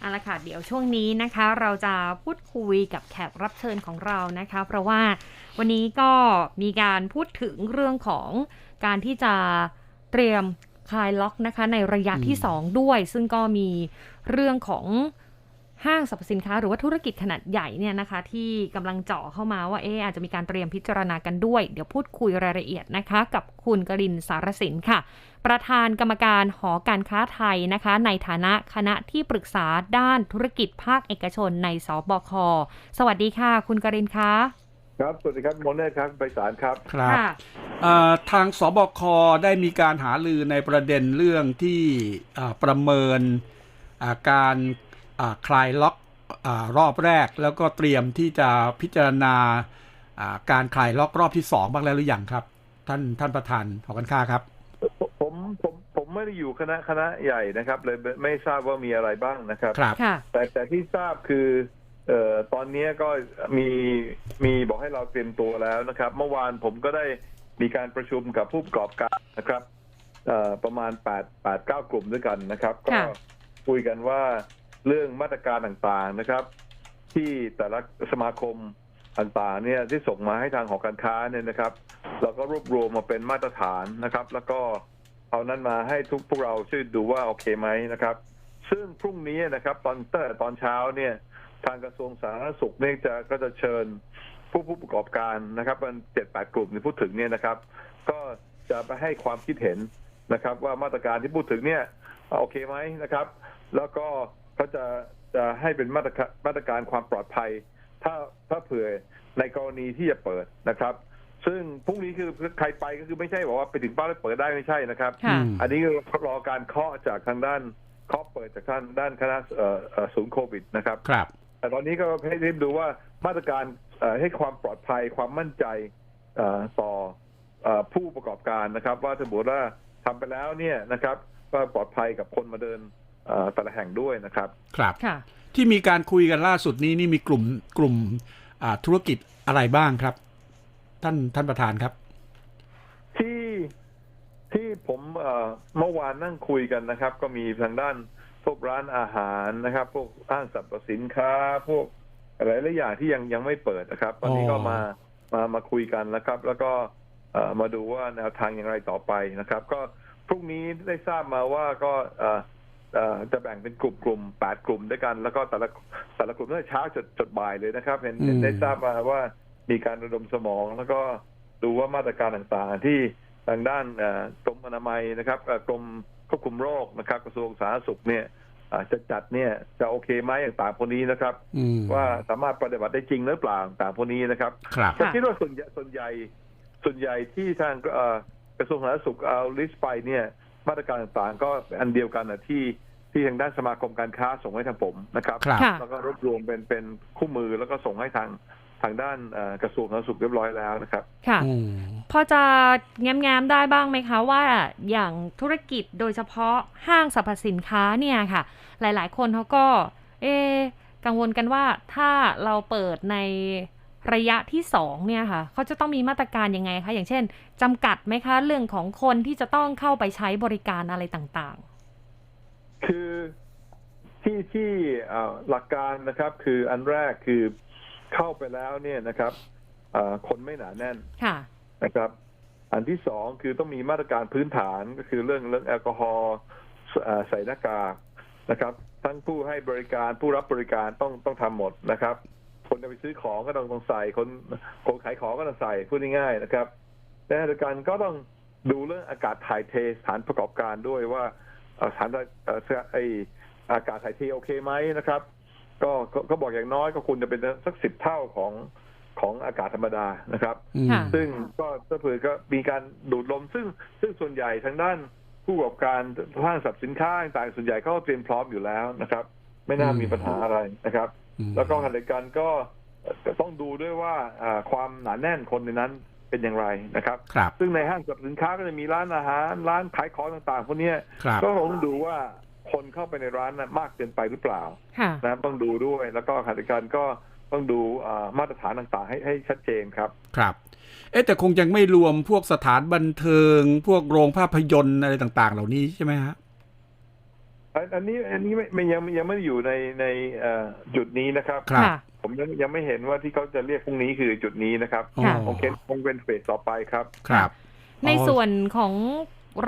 เอาละค่ะเดี๋ยวช่วงนี้นะคะเราจะพูดคุยกับแขกรับเชิญของเรานะคะ เพราะว่าวันนี้ก็มีการพูดถึงเรื่องของการที่จะเตรียมคลายล็อกนะคะในระยะที่อืม2ด้วย ซึ่งก็มีเรื่องของ ห้างสรรพสินค้าหรือว่าธุรกิจขนาดใหญ่เนี่ยนะคะ ที่กำลังเจาะเข้ามาว่าเอ๊ะอาจจะมีการเตรียมพิจารณากันด้วย เดี๋ยวพูดคุยรายละเอียดนะคะ กับคุณกรินสารสินค่ะ ประธานกรรมการหอการค้าไทยนะคะ ในฐานะคณะที่ปรึกษาด้านธุรกิจภาคเอกชนในสบค สวัสดีค่ะ คุณกรินคะครับ สวัสดีครับโมเน่ครับไปสารครับ ครับค่ะเอ่อทางสบคได้มีการหาลือในประเด็นเรื่องที่อ่าประเมินอ่าการอ่า คลายล็อกอารอบแรก แล้วก็เตรียมที่จะพิจารณาอ่าการคลายล็อกรอบที่สองบ้างแล้วหรือยังครับ ท่านท่านประธานหอการค้าครับ ผมผมผมไม่ได้อยู่คณะคณะใหญ่นะครับ เลยไม่ไม่ทราบว่ามีอะไรบ้างนะครับครับค่ะแต่แต่ที่ทราบคือเอ่อตอนนี้ก็มีมีบอกให้เราเตรียมตัวแล้วนะครับ เมื่อวานผมก็ได้มีการประชุมกับผู้ประกอบการนะครับเอ่อประมาณ8 8 9 กลุ่มด้วยกันนะครับ ก็ค่ะคุยกันว่า เรื่องมาตรการต่างๆนะครับ ที่แต่ละสมาคมต่างๆเนี่ยที่ส่งมาให้ทางหอการค้าเนี่ยนะครับเราก็รวบรวมมาเป็นมาตรฐานนะครับ แล้วก็เอานั้นมาให้ทุกพวกเราช่วยดูว่าโอเคไหมนะครับ ซึ่งพรุ่งนี้นะครับ ตอนตั้งแต่ตอนเช้าเนี่ยทางกระทรวงสาธารณสุขเนี่ยจะก็จะเชิญผู้ผู้ประกอบการนะครับมันเจ็ดแปดกลุ่มที่พูดถึงเนี่ยนะครับ ก็จะไปให้ความคิดเห็นนะครับ ว่ามาตรการที่พูดถึงเนี่ยโอเคไหมนะครับ แล้วก็ เขาจะจะให้เป็นมาตรการมาตรการความปลอดภัย ถ้าถ้าเผื่อในกรณีที่จะเปิดนะครับ ซึ่งพรุ่งนี้คือใครไปก็คือไม่ใช่บอกว่าไปถึงป้าแล้วเปิดได้ไม่ใช่นะครับค่ะอืมอันนี้คือรอการเคาะจากทางด้านเคาะเปิดจากทางด้านคณะเอ่อเอ่อศูนย์โควิดนะครับครับ แต่ตอนนี้ก็ให้รีบดูว่ามาตรการเอ่อให้ความปลอดภัยความมั่นใจเอ่อต่อเอ่อผู้ประกอบการนะครับ ว่าถ้าสมมติว่าทำไปแล้วเนี่ยนะครับ ก็ปลอดภัยกับคนมาเดินเอ่อ แต่ละแห่งด้วยนะครับ ครับค่ะที่มีการคุยกันล่าสุดนี้นี่มีกลุ่มกลุ่มอ่าธุรกิจอะไรบ้างครับ ท่านท่านประธานครับ ที่ที่ผมเอ่อเมื่อวานนั่งคุยกันนะครับ ก็มีทางด้านพวกร้านอาหารนะครับ พวกห้างสรรพสินค้า พวกอะไรหลายอย่างที่ยังยังไม่เปิดนะครับ ตอนนี้ก็อ๋อมามามาคุยกันนะครับ แล้วก็เอ่อมาดูว่าแนวทางอย่างไรต่อไปนะครับ ก็พรุ่งนี้ได้ทราบมาว่าก็เอ่อเอ่อ จะแบ่งเป็นกลุ่มกลุ่มแปดกลุ่มด้วยกัน แล้วก็แต่ละแต่ละกลุ่มตั้งแต่เช้าจดจดบ่ายเลยนะครับ เห็นเห็นอืมได้ทราบมาว่ามีการระดมสมองแล้วก็ดูว่ามาตรการต่างๆ ที่ทางด้านเอ่อกรมอนามัยนะครับเอ่อกรมควบคุมโรคนะครับ กระทรวงสาธารณสุขเนี่ยอ่าจะจัดเนี่ยจะโอเคไหมต่างๆพวกนี้นะครับอืมว่าสามารถปฏิบัติได้จริงหรือเปล่าต่างๆพวกนี้นะครับครับก็คิดว่าส่วนใหญ่ส่วนใหญ่ส่วนใหญ่ที่ทางเอ่อกระทรวงสาธารณสุขเอาลิสต์ไปเนี่ย มาตรการต่างๆ ก็อันเดียวกันนะที่ที่ทางด้านสมาคมการค้าส่งให้ทางผมนะครับ ครับค่ะ แล้วก็รวบรวมเป็นเป็นคู่มือแล้วก็ส่งให้ทางทางด้านเอ่อกระทรวงสาธารณสุขเรียบร้อยแล้วนะครับ ค่ะ อืม พอจะแง้มๆได้บ้างไหมคะว่าอย่างธุรกิจโดยเฉพาะห้างสรรพสินค้าเนี่ยค่ะ หลายๆ คนเขาก็ เอะกังวลกันว่าถ้าเราเปิดใน ระยะที่สองเนี่ยค่ะเขาจะต้องมีมาตรการยังไงคะอย่างเช่นจำกัดไหมคะเรื่องของคนที่จะต้องเข้าไปใช้บริการอะไรต่างคือที่ที่เอ่อหลักการนะครับคืออันแรกคือเข้าไปแล้วเนี่ยนะครับเอ่อคนไม่หนาแน่นๆค่ะนะครับ อันที่สองคือต้องมีมาตรการพื้นฐานก็คือเรื่องเรื่องแอลกอฮอล์เอ่อใส่หน้ากากนะครับ ทั้งผู้ให้บริการผู้รับบริการต้องต้องทำหมดนะครับ คนจะไปซื้อของก็ต้องต้องใส่คนคนขายของก็ต้องใส่พูดง่ายๆนะครับแต่ขณะเดียวกันก็ต้องดูเรื่องอากาศถ่ายเทสถานประกอบการด้วยว่าเอ่อสถานเอ่อไออากาศถ่ายเทโอเคไหมนะครับ ก็ก็ก็บอกอย่างน้อยก็ควรจะเป็นสักสิบเท่าของของอากาศธรรมดานะครับอืมค่ะซึ่งก็ถ้าเผื่อก็มีการดูดลม ซึ่งซึ่งส่วนใหญ่ทางด้านผู้ประกอบการห้างสรรพสินค้าต่างๆส่วนใหญ่เขาก็เตรียมพร้อมอยู่แล้วนะครับ ไม่น่าอืมมีปัญหาอะไรนะครับอืม แล้วก็ขณะเดียวกันก็เอ่อต้องดูด้วยว่าอ่าความหนาแน่นคนในนั้นเป็นอย่างไรนะครับครับซึ่งในห้างสรรพสินค้าก็จะมีร้านอาหาร ร้านขายของต่างๆพวกเนี้ยครับก็คงต้องดูว่าคนเข้าไปในร้านนั้นมากเกินไปหรือเปล่าค่ะนะต้องดูด้วยแล้วก็ขณะเดียวกันก็ต้องดูอ่ามาตรฐานต่างๆให้ให้ชัดเจนครับครับ เอ๊ะแต่คงยังไม่รวมพวกสถานบันเทิง พวกโรงภาพยนตร์อะไรต่าง ๆ เหล่านี้ใช่ไหมฮะ อันอันนี้อันนี้ไม่ไม่ยังยังไม่ได้อยู่ในในเอ่อจุดนี้นะครับครับค่ะผมยังยังไม่เห็นว่าที่เขาจะเรียกพรุ่งนี้คือจุดนี้นะครับอ๋อค่ะคงเป็นคงเป็นเฟสต่อไปครับครับ ในอ๋อส่วนของ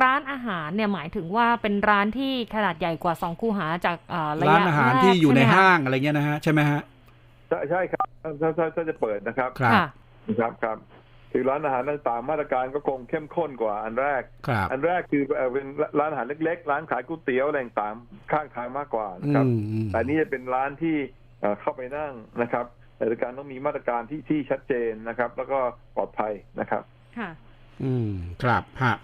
ร้านอาหารเนี่ยหมายถึงว่าเป็นร้านที่ขนาดใหญ่กว่าสองคูหาจากเอ่อระร้านยะอาหารแกที่อยู่ในช่ไมคะห้างอะไรเงี้ยนะฮะใช่ไหมฮะใช่ใช่ครับถ้าถ้าถ้าจะเปิดนะครับครับค่ะครับ ครับคือร้านอาหารต่างๆมาตรการก็คงเข้มข้นกว่าอันแรกครับอันแรกคือเอ่อเป็นร้านอาหารเล็กๆ ร้านขายก๋วยเตี๋ยวอะไรต่างๆข้างทางมากกว่านะอืครับมอืมแต่อันนี่จะเป็นร้านที่เอ่อเข้าไปนั่งนะครับแต่การต้องมีมาตรการที่ที่ชัดเจนนะครับ แล้วก็ปลอดภัยนะครับค่ะอืมครับฮะ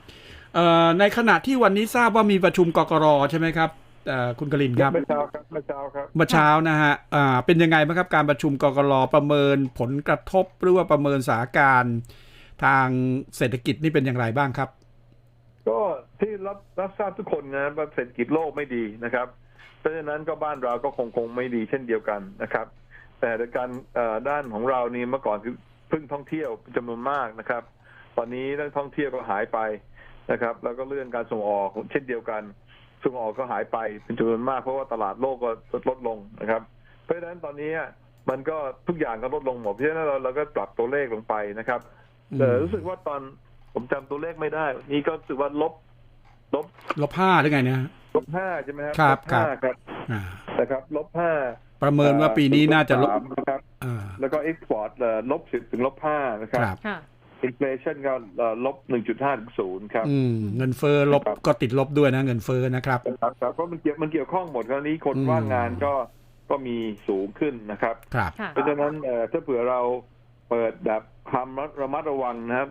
เอ่อในขณะที่วันนี้ทราบว่ามีประชุมกกรใช่ไหมครับเอ่อ คุณกลินครับเมื่อเช้าครับเมื่อเช้าครับเมื่อเช้านะฮะอ่าเป็นยังไงบ้างครับการประชุมกกรประเมินผลกระทบหรือว่าประเมินสถานการณ์ทางเศรษฐกิจนี่เป็นอย่างไรบ้างครับ ก็ที่รับรับทราบทุกคนนะว่าเศรษฐกิจโลกไม่ดีนะครับเพราะฉะนั้นก็บ้านเราก็คงคงไม่ดีเช่นเดียวกันนะครับ แต่ในการเอ่อด้านของเรานี่เมื่อก่อนคือพึ่งท่องเที่ยวเป็นจำนวนมากนะครับ ตอนนี้เรื่องท่องเที่ยวก็หายไปนะครับ แล้วก็เรื่องการส่งออกเช่นเดียวกัน ส่งออกก็หายไปเป็นจำนวนมากเพราะว่าตลาดโลกก็ลดลงนะครับ เพราะฉะนั้นตอนนี้มันก็ทุกอย่างก็ลดลงหมดเพราะฉะนั้นเราเราก็ปรับตัวเลขลงไปนะครับอืมแต่รู้สึกว่าตอนผมจำตัวเลขไม่ได้ นี่ก็รู้สึกว่าลบ ลบลบห้าหรือไงนะฮะลบห้าใช่ไหมครับครับลห้าครับครับอ่านะครับ ลบห้าประเมินว่าปีนี้น่าจะลบสามนะครับอ่าแล้วก็เอ็กซ์พอร์ตลบสิบถึงลบห้านะคครับรับค่ะ อินฟลชันก็เอ่อลบหนึ่งจุดห้าถึงศูนย์ครับอืมเงินเฟ้อลบครับก็ติดลบด้วยนะ เงินเฟ้อนะครับครับครับเพราะมันเกี่ยวมันเกี่ยวข้องหมดคราวนี้คนอืมว่างงานก็ก็มีสูงขึ้นนะครับครับค่ะเพราะฉะนั้นเอ่อถ้าเผื่อเราเปิดแบบความระมัดระวังนะครับ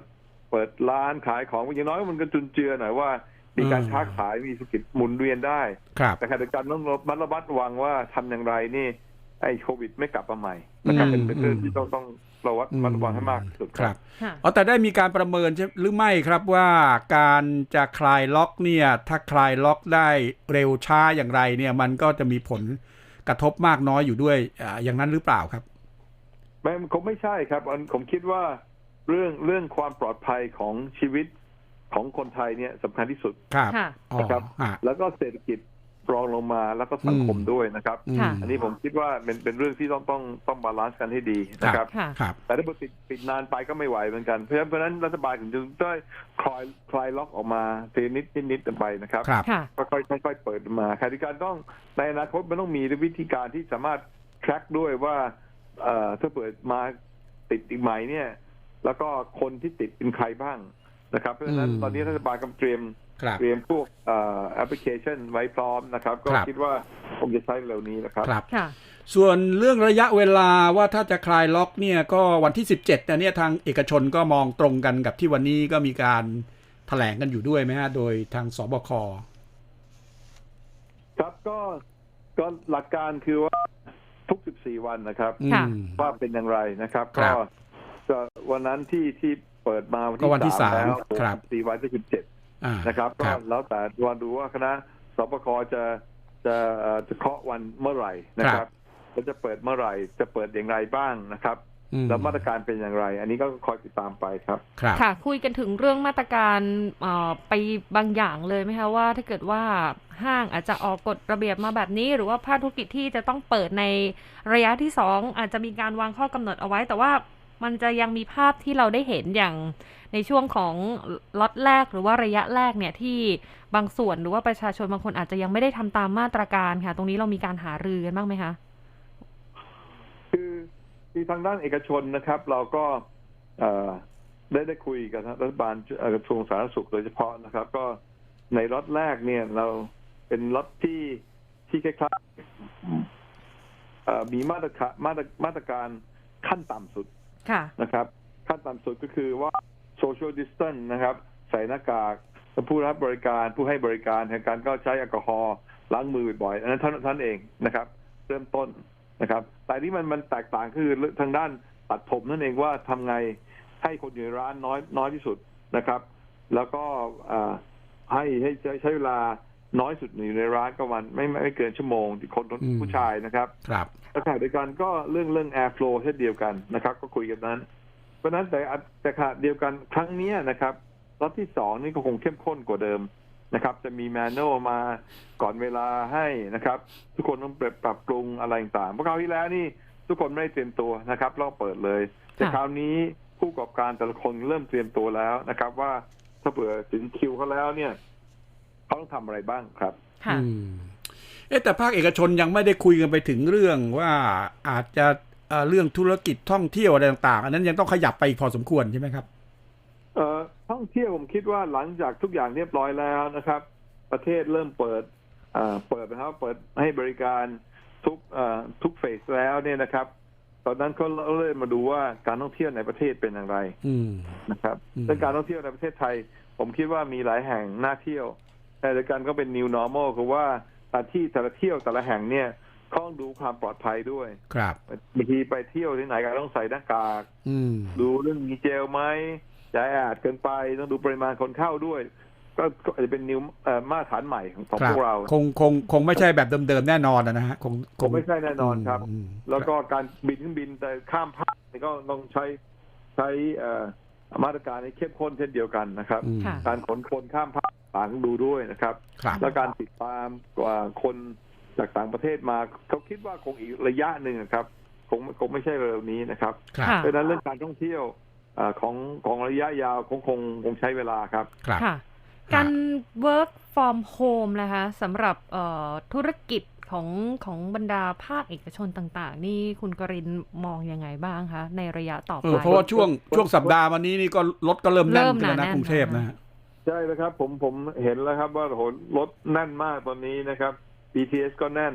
เปิดร้านขายของอย่างน้อยมันก็จุนเจือหน่อยว่า มีการอืมค้าขายมีธุรกิจหมุนเวียนได้ครับแต่ขณะเดียวกันต้องระมัดระมัดระวังว่าทำอย่างไรนี่ไอ้โควิดไม่กลับมาใหม่นะครับอืมเป็นเป็นเรื่องที่ต้องต้อง ระวัดระมัดระวังให้มากที่สุดครับค่ะอ๋อแต่ได้มีการประเมินใช่หรือไม่ครับว่าการจะคลายล็อกเนี่ย ถ้าคลายล็อกได้เร็วช้าอย่างไรเนี่ย มันก็จะมีผลกระทบมากน้อยอยู่ด้วยอ่าอย่างนั้นหรือเปล่าครับไม่มันคงไม่ใช่ครับอันผมคิดว่าเรื่องเรื่องความปลอดภัยของชีวิตของคนไทยเนี่ยสำคัญที่สุดครับค่ะอ๋อนะครับอ่าแล้วก็เศรษฐกิจ รองลงมาแล้วก็สังคมอืมด้วยนะครับอืมค่ะ อันนี้ผมคิดว่าเป็นเป็นเรื่องที่ต้องต้องต้องบาลานซ์กันให้ดีนะครับ ค่ะ ครับ แต่ถ้าเกิดปิดปิดนานไปก็ไม่ไหวเหมือนกัน เพราะฉะนั้นเพราะฉะนั้นรัฐบาลถึงจะได้คลายคลายล็อกออกมาทีนิดนิดนิดไปนะครับ ครับ ค่ะ ค่อยๆค่อยๆเปิดมาขณะที่การต้องในอนาคตมันต้องมีวิธีการที่สามารถ track ด้วยว่าเอ่อถ้าเปิดมาติดอีกไหมเนี่ย แล้วก็คนที่ติดเป็นใครบ้างนะครับ เพราะฉะนั้นอืม ตอนนี้รัฐบาลกำลังเตรียมครับ เตรียมพวกเอ่อแอปพลิเคชันไว้พร้อมนะครับ ก็ครับคิดว่าคงจะใช้เร็วนี้นะครับครับค่ะส่วนเรื่องระยะเวลาว่าถ้าจะคลายล็อกเนี่ยก็วันที่ 17เนี่ยเนี่ยทางเอกชนก็มองตรงกันกับที่วันนี้ก็มีการแถลงกันอยู่ด้วยไหมฮะ โดยทางสบคครับก็ก็หลักการคือว่าทุก 14 วันนะครับอืค่ะมว่าเป็นอย่างไรนะครับครัก็บก็วันนั้นที่ที่เปิดมาวันก็วันที่ที่สามสามแล้วครับสี่วันที่สิบเจ็ดอ่า นะครับคก็รับแล้วแต่วันดูว่าคณะสปคจะจะเอ่อจะเคาะวันเมื่อไหร่นะครับแล้วจะเปิดเมื่อไหร่จะเปิดอย่างไรบ้างนะครับอืมแล้วมาตรการเป็นอย่างไร อันนี้ก็คอยติดตามไปครับครับค่ะ คุยกันถึงเรื่องมาตรการเอ่อไปบางอย่างเลยไหมคะว่าถ้าเกิดว่าห้างอาจจะออกกฎระเบียบมาแบบนี้ หรือว่าภาคธุรกิจที่จะต้องเปิดในระยะที่สองอาจจะมีการวางข้อกำหนดเอาไว้ แต่ว่า มันจะยังมีภาพที่เราได้เห็นอย่างในช่วงของล็อตแรกหรือว่าระยะแรกเนี่ยที่บางส่วนหรือว่าประชาชนบางคนอาจจะยังไม่ได้ทำตามมาตรการค่ะ ตรงนี้เรามีการหารือกันบ้างไหมคะคือที่ทางด้านเอกชนนะครับ เราก็ได้ได้คุยกับรัฐบาลกระทรวงสาธารณสุขโดยเฉพาะนะครับ ก็ในล็อตแรกเนี่ยเราเป็นล็อตที่ที่คล้ายๆมีมาตรการมาตรมาตรการขั้นต่ำสุด นะครับ ขั้นต่ำสุดก็คือว่า social distance นะครับ ใส่หน้ากากผู้รับบริการผู้ให้บริการแทนการก็ใช้แอลกอฮอล์ล้างมือบ่อยๆอันนั้นท่านท่านเองนะครับ เริ่มต้นนะครับ แต่ที่มันมันแตกต่างคือทางด้านตัดผมนั่นเองว่าทำไงให้คนอยู่ในร้านน้อยน้อยที่สุดนะครับ แล้วก็ให้ให้ใช้ใช้เวลา น้อยสุดอยู่ในร้านก็วันไม่ไม่ไม่เกินชั่วโมงที่คนอืมผู้ชายนะครับครับแล้วขณะเดียวกันก็เรื่องเรื่อง air flow เช่นเดียวกันนะครับ ก็คุยกันนั้น เพราะฉะนั้นแต่แต่ขณะเดียวกันครั้งเนี้ยนะครับรอบที่สองนี่ก็คงเข้มข้นกว่าเดิมนะครับ จะมีแมนนวลมาก่อนเวลาให้นะครับ ทุกคนต้องปรับปรุงอะไรต่างๆเพราะคราวที่แล้วนี่ทุกคนไม่ได้เตรียมตัวนะครับเราเปิดเลย แต่ค่ะคราวนี้ผู้ประกอบการแต่ละคนเริ่มเตรียมตัวแล้วนะครับ ว่าถ้าเผื่อถึงคิวเขาแล้วเนี่ยเขา ต้องทำอะไรบ้างครับค่ะอืมเอ๊ะแต่ภาคเอกชนยังไม่ได้คุยกันไปถึงเรื่องว่าอาจจะเอ่อเรื่องธุรกิจท่องเที่ยวอะไรต่างๆ อันนั้นยังต้องขยับไปอีกพอสมควรใช่ไหมครับเอ่อท่องเที่ยวผมคิดว่าหลังจากทุกอย่างเรียบร้อยแล้วนะครับ ประเทศเริ่มเปิดเอ่อเปิดนะครับเปิดให้บริการทุกเอ่อทุกเฟสแล้วเนี่ยนะครับ ตอนนั้นก็เริ่มมาดูว่าการท่องเที่ยวในประเทศเป็นอย่างไรอืมนะครับอืมเรื่องการท่องเที่ยวในประเทศไทย ผมคิดว่ามีหลายแห่งน่าเที่ยว แต่เดียวกันก็เป็น new normal คือว่าแต่ที่แต่ละเที่ยวแต่ละแห่งเนี่ยเขาต้องดูความปลอดภัยด้วยครับบางทีไปเที่ยวที่ไหนก็ต้องใส่หน้ากากอืมดูเรื่องมีเจลไหมจะแออัดเกินไปต้องดูปริมาณคนเข้าด้วยก็ก็อาจจะเป็นนิวเอ่อมาตรฐานใหม่ของของครัพบวกเรา คงคงคงไม่ใช่แบบเดิมๆแน่นอนนะฮะคงคงไม่ใช่แน่นอนครับมแล้วก็การบินเครื่องบินแต่ข้ามภาคนี่ก็ต้องใช้ใช้เอ่อมาตรการให้เข้มข้นเช่นเดียวกันนะครับอืมค่ะการขนคนข้ามภาค ต่างดูด้วยนะครับครับ และการติดตามกว่าคนจากต่างประเทศมาเขาคิดว่าคงอีกระยะหนึ่งนะครับคงคงไม่ใช่เร็วนี้นะครับครับค่ะเพราะฉะนั้นเรื่องการท่องเที่ยวเอ่อของของระยะยาวคงคงคงใช้เวลาครับครับค่ะการ work from home นะคะสำหรับเอ่อธุรกิจของของบรรดาภาคเอกชนต่าง ๆ นี่คุณกรินมองยังไงบ้างคะ ในระยะต่อเอไปอเพราะว่าช่วงช่วงสัปดาห์วันนี้นี่ก็รถก็เริ่มแน่นเริ่มขึ้นแล้วหนานะแน่นกรุงเทพนะฮะ ใช่แล้วครับ ผมผมเห็นแล้วครับว่าโหรถแน่นมากตอนนี้นะครับ BTS ก็แน่น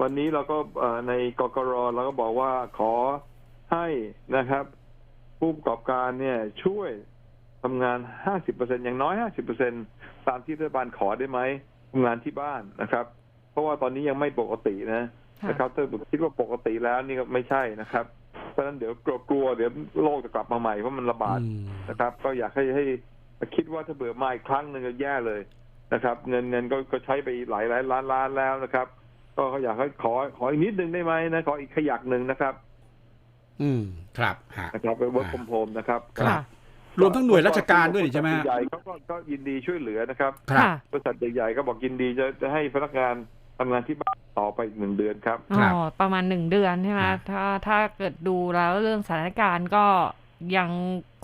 วันนี้เราก็เอ่อในกกรเราก็บอกว่าขอให้นะครับ ผู้ประกอบการเนี่ยช่วยทำงาน 50%อย่างน้อย 50%ตามที่รัฐบาลขอได้ไหมทำงานที่บ้านนะครับ เพราะว่าตอนนี้ยังไม่ปกตินะค่ะนะครับถ้าคิดว่าปกติแล้วนี่ก็ไม่ใช่นะครับเพราะฉะนั้นเดี๋ยวกลัวๆเดี๋ยวโรคจะกลับมาใหม่เพราะมันระบาดอืมนะครับ ก็อยากให้ให้ คิดว่าถ้าเบื่อมาอีกครั้งหนึ่งก็แย่เลยนะครับ เงินเงินก็ก็ใช้ไปหลายหลายล้านล้านแล้วนะครับ ก็เขาอยากให้ขอขออีกนิดนึงได้ไหมนะขออีกขยักหนึ่งนะครับ อืมครับฮะนะครับไปเวิร์กอ่าคมโฮมนะครับครับค่ะรวมทั้งหน่วยราชการด้วยนี่ใช่ไหมฮะใหญ่ๆเขาก็ก็ยินดีช่วยเหลือนะครับครับค่ะบริษัทใหญ่ๆก็บอกยินดีจะจะให้พนักงานทำงานที่บ้านต่อไปอีกหนึ่งเดือนครับอ๋ครับอประมาณหนึ่งเดือนใช่ไหมครับถ้าถ้าเกิดดูแล้วเรื่องสถานการณ์ก็ ยัง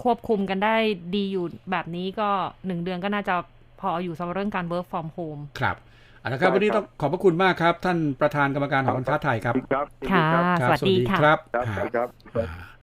ควบคุมกันได้ดีอยู่แบบนี้ก็หนึ่งเดือนก็น่าจะพออยู่สำหรับเรื่องการ work from home ครับเอาละครับได้วันนี้ครัต้อบงขอบพระคุณมากครับ ท่านประธานกรรมการหอการค้าไทยครับ ครับ ค่ะครับสวัสดีค่ะครับ ครับอ่าครับอ่า